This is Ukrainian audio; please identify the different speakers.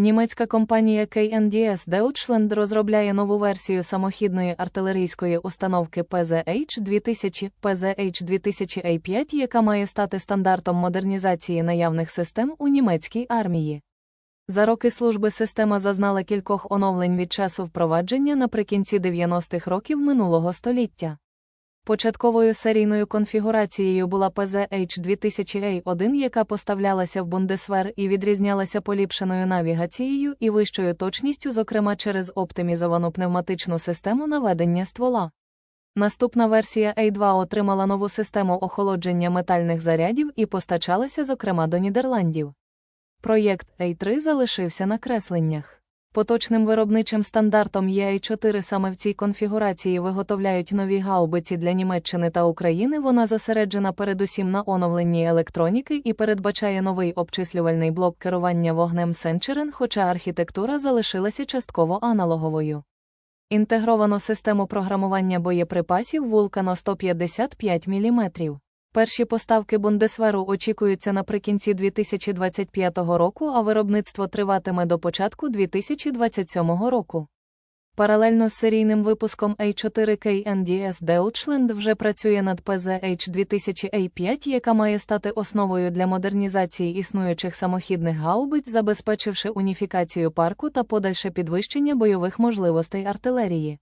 Speaker 1: Німецька компанія KNDS Deutschland розробляє нову версію самохідної артилерійської установки PZH-2000 PZH-2000A5, яка має стати стандартом модернізації наявних систем у німецькій армії. За роки служби система зазнала кількох оновлень від часу впровадження наприкінці 90-х років минулого століття. Початковою серійною конфігурацією була PZH-2000A1, яка поставлялася в Бундесвер і відрізнялася поліпшеною навігацією і вищою точністю, зокрема через оптимізовану пневматичну систему наведення ствола. Наступна версія A2 отримала нову систему охолодження метальних зарядів і постачалася, зокрема, до Нідерландів. Проєкт A3 залишився на кресленнях. Поточним виробничим стандартом є A4 саме в цій конфігурації виготовляють нові гаубиці для Німеччини та України. Вона зосереджена передусім на оновленні електроніки і передбачає новий обчислювальний блок керування вогнем Сенчерен, хоча архітектура залишилася частково аналоговою. Інтегровано систему програмування боєприпасів Вулкано 155 мм. Перші поставки Бундесверу очікуються наприкінці 2025 року, а виробництво триватиме до початку 2027 року. Паралельно з серійним випуском A4K NDS Deutschland вже працює над PZH-2000A5, яка має стати основою для модернізації існуючих самохідних гаубиць, забезпечивши уніфікацію парку та подальше підвищення бойових можливостей артилерії.